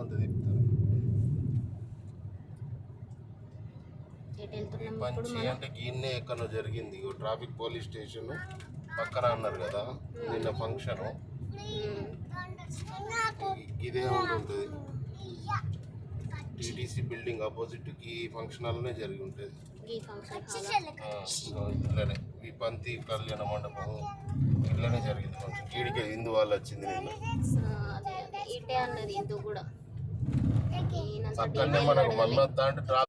అంత తిప్పుతారు. మనం? అంటే గీన్నే ఎక్కడో జరిగింది. ట్రాఫిక్ పోలీస్ స్టేషన్ పక్కన అన్నారు కదా నిన్న ఫంక్షన్. ఇదే ఉంటుంది. టీటీసీ బిల్డింగ్ ఆపోజిట్ ఈ ఫంక్షన్ హాల్లోనే జరిగి ఉంటుంది. ఇట్లనే. ఈ పంతి కళ్యాణ మండపం ఇట్లనే జరిగింది ఫంక్షన్. కీడికి హిందూ వాళ్ళు వచ్చింది నిన్న. ఇటే అన్నది కూడా. పక్కనే మనకు. మళ్ళీ వస్తా అంటే ట్రాఫిక్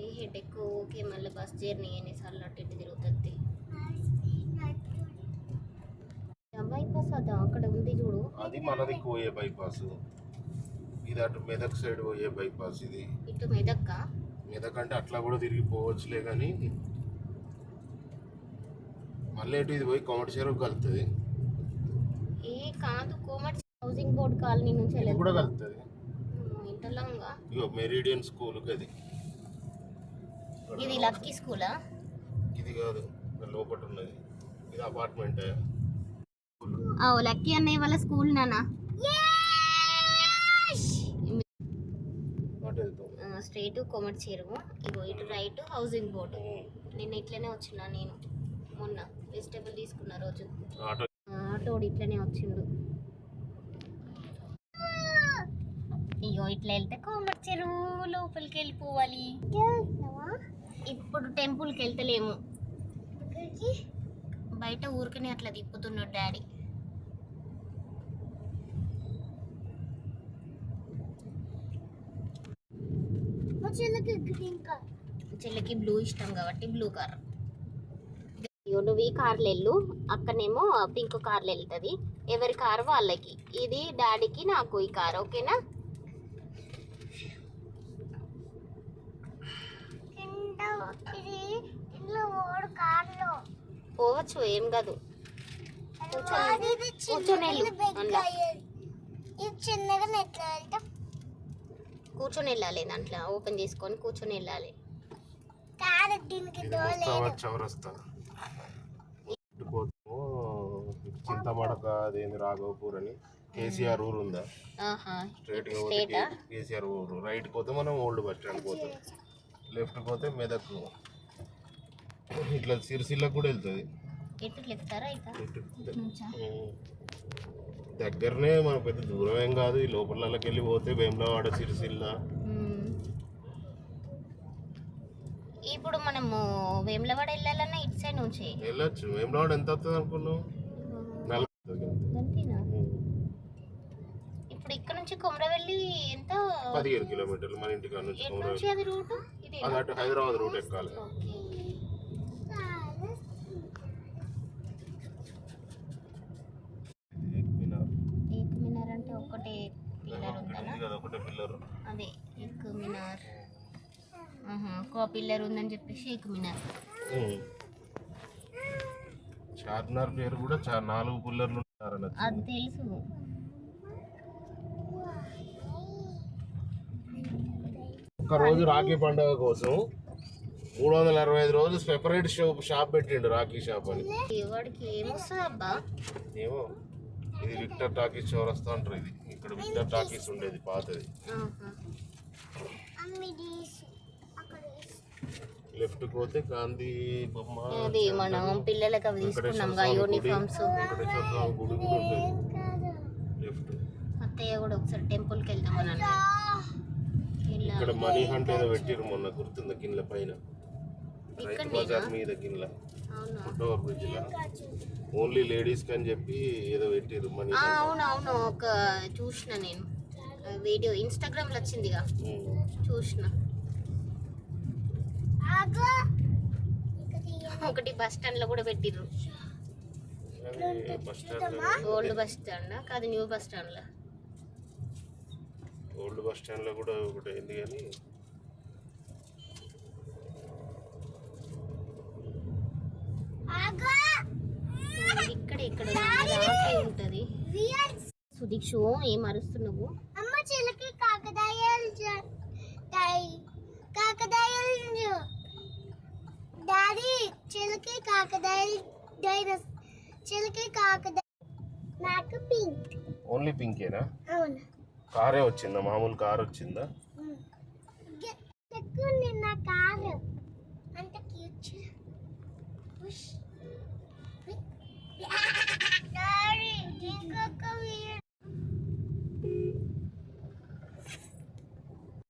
ఏ హెడ్ ఎక్కువ ఓకే మళ్ళీ బస్ జర్నీ ఎన్నిసార్లు అటు ఇటు తిరుగుతుంది. బైపాస్ అదా? అక్కడ ఉంది చూడు. అది మనది పోయే బైపాస్ ఇది అటు మెదక్ సైడ్ పోయే బైపాస్ ఇది. ఇటు మెదక్క? మెదక్ అంటే అట్లా కూడా తిరిగి పోవచ్చులే కానీ మళ్ళీ ఇటు ఇది పోయి కొమటి చెరువు కలుతుంది. కాదు కోమటి హౌసింగ్ బోర్డ్ కాలనీ నుంచి ఇది కూడా కలుతుంది ఇంటర్లంగా. ఇగో మెరీడియన్ స్కూల్కి అది. ఇది లక్కీ స్కూలా? ఇది కాదు ఇక్కడ లోపల ఉన్నది. ఇది అపార్ట్మెంట్. ఓ లక్కీ అన్నయ్య వాళ్ళ స్కూల్ నానా? అటు వెళ్తాం స్ట్రైట్ కోమటి చెరువు ఇగో ఇటు రైట్ హౌసింగ్ బోర్డు నిన్న ఇట్లనే వచ్చిన నేను. మొన్న. వెజిటేబుల్ తీసుకున్న రోజు. ఆటో ఆటోడు ఇట్లనే వచ్చిండు. అయ్యో ఇట్లా వెళ్తే కోమటి చెరువు లోపలికి వెళ్ళిపోవాలి. ఇప్పుడు టెంపుల్కి వెళ్తలేము. బయట ఊరికనే అట్లా తిప్పుతున్నాడు డాడీ. చెల్లికి బ్లూ ఇష్టం కాబట్టి బ్లూ కార్ అయ్యో నువ్వు ఈ కార్లు వెళ్ళు. అక్కనేమో పింక్ కార్లు వెళ్తుంది. ఎవరి కారు వాళ్ళకి. ఇది డాడీకి నాకు ఈ కార్. ఓకేనా? పోవచ్చు ఏం కాదు. కూర్చొని వెళ్ళాలి దాంట్లో. ఓపెన్ చేసుకొని కూర్చొని వెళ్ళాలి. చౌరస్తా ఇటు పోతాము ఇటు చింతమడక అదేంది రాఘవపూర్ అని కేసీఆర్ ఊరు ఉందా? స్ట్రైట్గా పోతే కే- కేసీఆర్ ఊరు. రైట్ పోతే మనం ఓల్డ్ బస్ స్టాండ్ పోతాం. లెఫ్ట్ పోతే మెదక్ ఇట్లా సిరిసిల్లకు కూడా వెళ్తుంది. ఎటు చెప్తారా ఇక ఇటు. నుంచా? ఉమ్. దగ్గరనే మన పెద్ద దూరం ఏం కాదు. ఈ లోపలకి వెళ్ళి పోతే వేములవాడ సిరిసిల్ల. మ్మ్. ఇప్పుడు మనము వేములవాడ వెళ్ళాలన్నా ఇటు సైడ్ నుంచి. వెళ్ళొచ్చు. వేములవాడ ఎంత వస్తుంది అనుకున్నావు నలభై వస్తుంది అంతే. అంతేనా ఉమ్. ఇప్పుడు ఇక్కడ నుంచి కొమరవెల్లి ఎంత? పదిహేడు కిలోమీటర్లు మన నుంచి. నుంచి అది రూట్? ఇది అది అటు హైదరాబాద్ రూట్ ఎక్కాలి. ఏక్ మినార్. ఏక్ మినార్ అంటే ఒకటే పిల్లర్ ఉంది కదా ఒకటే పిల్లర్. అదే ఏక్ మినార్ ఆహా, ఒక పిల్లర్ ఉందని చెప్పేసి ఏక్ మినార్ చార్మినార్ పేరు కూడా చా- నాలుగు పిల్లర్లు అది తెలుసు. ఒక రోజు రాఖీ పండుగ కోసం మూడు వందల అరవై ఐదు రోజులు సెపరేట్ షాప్ షాప్ పెట్టిండు రాఖీ షాప్ అని. ఏమో ఇది విక్టర్ టాకీస్ చౌరస్తా అంటారు ఇది. ఇక్కడ విక్టర్ టాకీస్ ఉండేది పాతది. లెఫ్ట్ పోతే గాంధీ బొమ్మ అది మనం పిల్లలకి అవి తీసుకున్నాం గా యూనిఫామ్స్ గుడి కూడా ఉంటుంది లెఫ్ట్ అత్తయ్య కూడా ఒకసారి టెంపుల్కి వెళ్దామని అన్నారు ఇలా ఇక్కడ మనీ హంట్ ఏదో పెట్టిరు మొన్న గుర్తుందా గిన్నెల పైన? రైతు? బజార్ మీద గిన్నెల అవునా? Foot over bridge only ladies అని చెప్పి ఏదో పెట్టిరు మనీ ఆ, అవును అవును. ఒక చూసిన నేను. వీడియో ఇన్స్టాగ్రామ్లో వచ్చిందిగా. చూసిన. ఒకటి బస్ స్టాండ్లో కూడా పెట్టిర్రు. Bus stand old bus stand? కాదు న్యూ బస్ స్టాండ్లో ఓల్డ్ బస్ స్టాండ్లో కూడా ఒకటి అయింది కానీ. ఇక్కడ ఇక్కడ ఉంటది. సుదీక్షు ఏం అరుస్తున్నావు? కాకదాయాలు డైనస్ చిలకి కాకదాయాలు నాకు పింక్ ఓన్లీ పింకేనా అవును. కారే వచ్చిందా? మామూలు కార్ వచ్చిందా? ఎక్కువ నిన్న కారు. అంత క్యూట్ ఉష్.